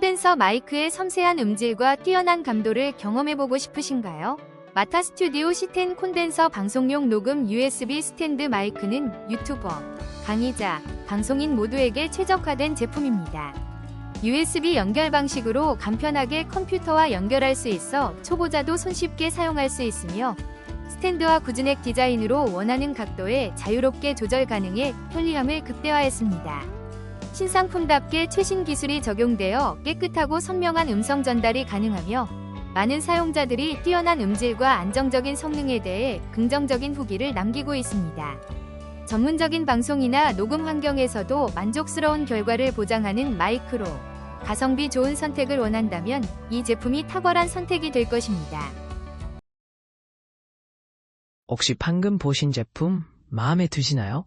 콘덴서 마이크의 섬세한 음질과 뛰어난 감도를 경험해보고 싶으신가요? 마타 스튜디오 C10 콘덴서 방송용 녹음 USB 스탠드 마이크는 유튜버, 강의자, 방송인 모두에게 최적화된 제품입니다. USB 연결 방식으로 간편하게 컴퓨터와 연결할 수 있어 초보자도 손쉽게 사용할 수 있으며 스탠드와 구즈넥 디자인으로 원하는 각도에 자유롭게 조절 가능해 편리함을 극대화했습니다. 신상품답게 최신 기술이 적용되어 깨끗하고 선명한 음성 전달이 가능하며 많은 사용자들이 뛰어난 음질과 안정적인 성능에 대해 긍정적인 후기를 남기고 있습니다. 전문적인 방송이나 녹음 환경에서도 만족스러운 결과를 보장하는 마이크로 가성비 좋은 선택을 원한다면 이 제품이 탁월한 선택이 될 것입니다. 혹시 방금 보신 제품 마음에 드시나요?